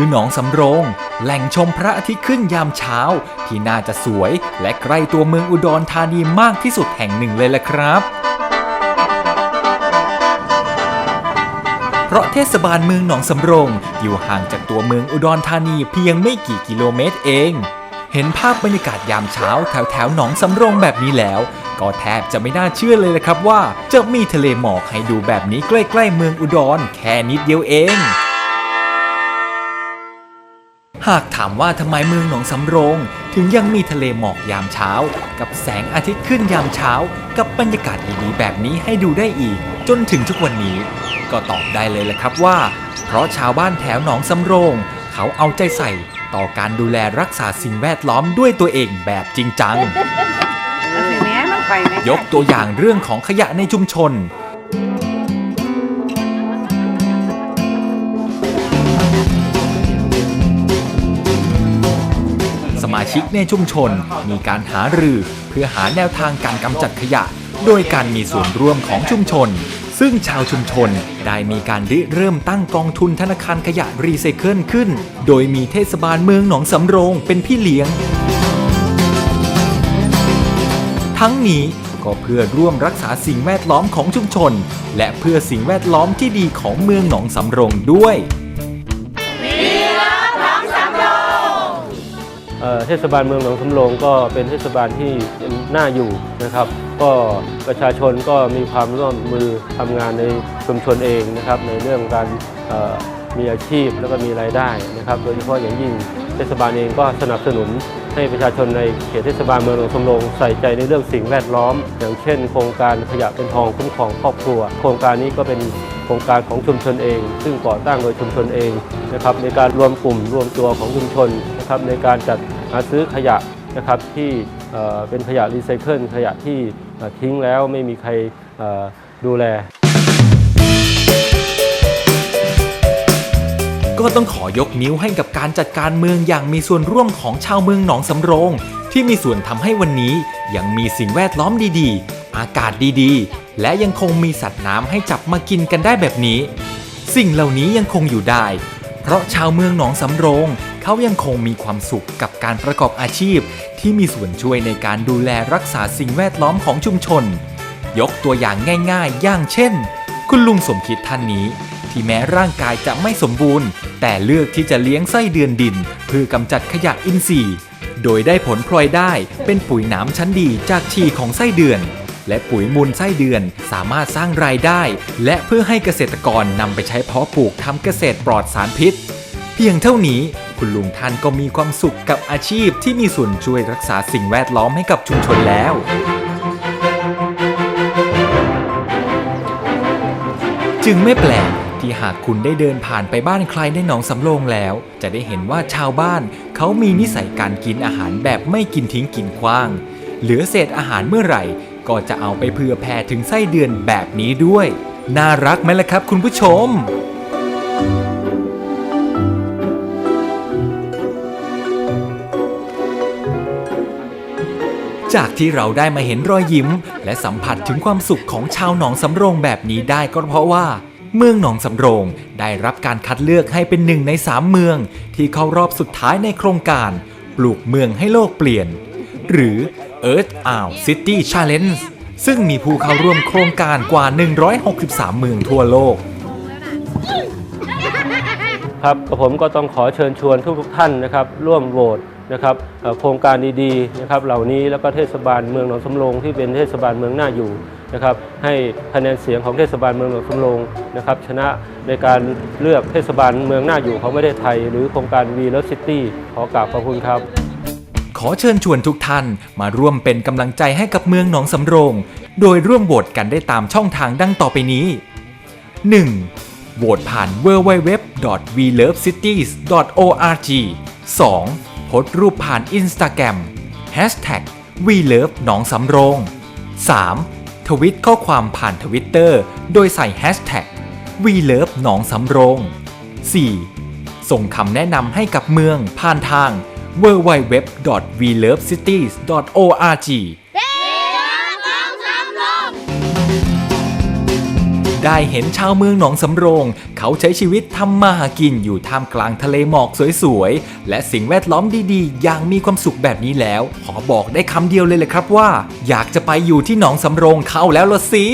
คือหนองสำโรง แหล่งชมพระอาทิตย์ขึ้นยามเช้า ที่น่าจะสวยและใกล้ตัวเมืองอุดรธานีมากที่สุดแห่งหนึ่งเลยละครับเพราะเทศบาลเมืองหนองสำโรง อยู่ห่างจากตัวเมืองอุดรธานีเพียงไม่กี่กิโลเมตรเอง เห็นภาพบรรยากาศยามเช้าแถวแถวหนองสำโรงแบบนี้แล้ว ก็แทบจะไม่น่าเชื่อเลยละครับว่า จะมีทะเลหมอกให้ดูแบบนี้ใกล้ๆเมืองอุดรแค่นิดเดียวเอง หากถามว่าทำไมเมืองหนองสำโรง ถึงยังมีทะเลหมอกยามเช้า กับแสงอาทิตย์ขึ้นยามเช้า กับบรรยากาศดีๆแบบนี้ให้ดูได้อีก จนถึงทุกวันนี้ ก็ตอบได้เลยแหละครับว่า เพราะชาวบ้านแถวหนองสำโรง เขาเอาใจใส่ ต่อการดูแลรักษาสิ่งแวดล้อมด้วยตัวเองแบบจริงจัง ยกตัวอย่างเรื่องของขยะในชุมชน มาชิกในชุมชน มีการหารือเพื่อหาแนวทางการกำจัดขยะ โดยการมีส่วนร่วมของชุมชน ซึ่งชาวชุมชนได้มีการริเริ่มตั้งกองทุนธนาคารขยะรีไซเคิลขึ้น โดยมีเทศบาลเมืองหนองสำโรงเป็นพี่เลี้ยง ทั้งนี้ก็เพื่อร่วมรักษาสิ่งแวดล้อมของชุมชน และเพื่อสิ่งแวดล้อมที่ดีของเมืองหนองสำโรงด้วย เทศบาลเมืองหนองสำโรงก็เป็นเทศบาลที่น่าอยู่นะครับ ก็ประชาชนก็มีความร่วมมือทำงานในชุมชนเองนะครับ ในเรื่องการมีอาชีพแล้วก็มีรายได้นะครับ โดยเฉพาะอย่างยิ่งเทศบาลเองก็สนับสนุนให้ประชาชนในเขตเทศบาลเมืองหนองสำโรงใส่ใจในเรื่องสิ่งแวดล้อม อย่างเช่น โครงการขยะเป็นทองคุ้มครองครอบครัว โครงการนี้ก็เป็นโครงการของชุมชนเอง ซึ่งก่อตั้งโดยชุมชนเองนะครับในการรวมกลุ่มรวมตัวของชุมชนนะครับในการจัด หาซื้อขยะนะครับที่เป็นขยะรีไซเคิลขยะที่ทิ้งแล้วไม่มีใครดูแล ก็ต้องขอยกนิ้วให้กับการจัดการเมืองอย่างมีส่วนร่วมของชาวเมืองหนองสำโรง ที่มีส่วนทำให้วันนี้ยังมีสิ่งแวดล้อมดีๆ อากาศดีๆ และยังคงมีสัตว์น้ำให้จับมากินกันได้แบบนี้ สิ่งเหล่านี้ยังคงอยู่ได้ เพราะชาวเมืองหนองสำโรง เขายังคงมีความสุขกับการประกอบอาชีพ ที่มีส่วนช่วยในการดูแลรักษาสิ่งแวดล้อมของชุมชน ยกตัวอย่างง่ายๆ อย่างเช่น คุณลุงสมคิดท่านนี้ ที่แม้ร่างกายจะไม่สมบูรณ์ แต่เลือกที่จะเลี้ยงไส้เดือนดิน เพื่อกำจัดขยะอินทรีย์ โดยได้ผลพลอยได้เป็นปุ๋ยหน้ำชั้นดีจากฉี่ของไส้เดือนและปุ๋ยมูลไส้เดือนสามารถสร้างรายได้ และเพื่อให้เกษตรกรนำไปใช้เพาะปลูกทำเกษตรปลอดสารพิษ เพียงเท่านี้ คุณลุงท่านก็มีความสุขกับอาชีพที่มีส่วนช่วยรักษาสิ่งแวดล้อมให้กับชุมชนแล้วจึงไม่แปลกที่หากคุณได้เดินผ่านไปบ้านใครในหนองสำโรงแล้ว จะได้เห็นว่าชาวบ้านเขามีนิสัยการกินอาหารแบบไม่กินทิ้งกินขว้าง เหลือเศษอาหารเมื่อไหร่ ก็จะเอาไปเผื่อแผ่ถึงไส้เดือนแบบนี้ด้วย น่ารักไหมล่ะครับคุณผู้ชม จากที่เราได้มาเห็นรอยยิ้ม และสัมผัสถึงความสุขของชาวหนองสำโรงแบบนี้ได้ก็เพราะว่า เมืองหนองสำโรงได้รับการคัดเลือกให้เป็นหนึ่งในสามเมือง ที่เข้ารอบสุดท้ายในโครงการ ปลูกเมืองให้โลกเปลี่ยน หรือ Earth Owl City Challenge ซึ่งมีผู้เข้าร่วมโครงการกว่า 163 เมืองทั่วโลก ครับกับผมก็ต้องขอเชิญชวนทุกๆท่านนะครับ ร่วมโหวต นะครับโครงการดีๆนะครับเหล่านี้แล้วก็เทศบาลเมืองหนองสำโรงที่เป็นเทศบาลเมืองหน่าอยู่นะครับให้คะแนนเสียงของเทศบาลเมืองหนองสำโรงนะครับชนะในการเลือกเทศบาลเมืองหน่าอยู่ของประเทศไทย หรือโครงการวีเลซิตี้ขอกราบขอบคุณครับ ขอเชิญชวนทุกท่านมาร่วมเป็นกำลังใจให้กับเมืองหนองสำโรง โดยร่วมโหวตกันได้ตามช่องทางดังต่อไปนี้ 1. โหวตผ่าน www.welovecities.org 2. โพสต์รูปผ่านอินสตาแกรม Hashtag #WeLove หนองสำโรง 3. ทวิตข้อความผ่านทวิตเตอร์โดยใส่ Hashtag #WeLove หนองสำโรง 4. ส่งคำแนะนำให้กับเมืองผ่านทาง www.welovecities.org ได้เห็นชาวเมืองหนองสำโรง เขาใช้ชีวิตทำมาหากินอยู่ท่ามกลางทะเลหมอกสวยๆ และสิ่งแวดล้อมดีๆ อย่างมีความสุขแบบนี้แล้ว ขอบอกได้คำเดียวเลยเลยครับว่า อยากจะไปอยู่ที่หนองสำโรงเขาแล้วละสิ